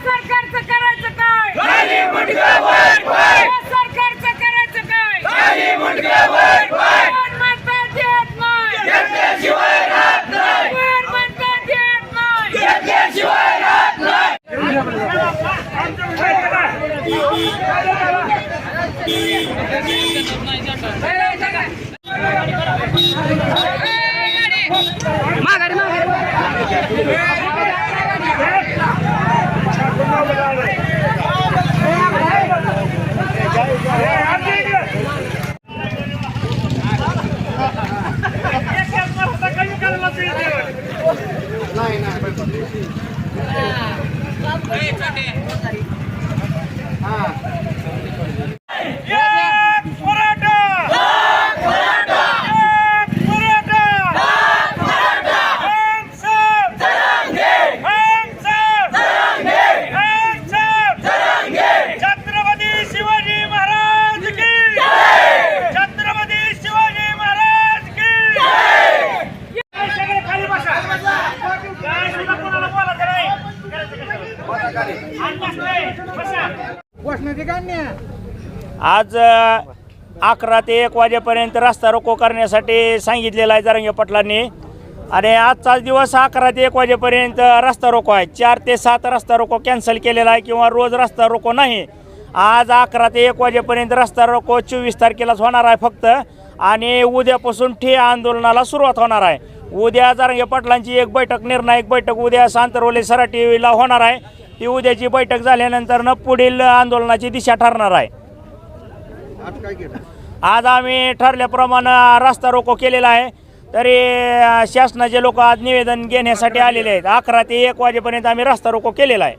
सरकारचं करायचं काय? सरकारचं करायचं काय? छत्रपती आज अकरा ते एक वाजेपर्यंत रस्ता रोको करण्यासाठी सांगितलेला आहे जरांगे पाटलांनी. आणि आजचा दिवस अकरा ते एक वाजेपर्यंत रस्ता रोको आहे. चार ते सात रस्ता रोको कॅन्सल केलेला आहे किंवा रोज रस्ता रोको नाही. आज अकरा ते एक वाजेपर्यंत रस्ता रोको चोवीस तारखेलाच होणार आहे फक्त. आणि उद्यापासून ठे आंदोलनाला सुरुवात होणार आहे. उद्या जरांगे पाटलांची एक बैठक निर्णायक बैठक उद्या सांतरवले सराटीला होणार आहे. ती उद्याची बैठक झाल्यानंतर न पुढील आंदोलनाची दिशा ठरणार आहे. आज आम्ही ठरल्याप्रमाणे रस्ता रोको केलेला आहे. तरी शासनाचे लोक आज निवेदन घेण्यासाठी आलेले आहेत. अकरा ते एक वाजेपर्यंत आम्ही रस्ता रोको केलेला आहे.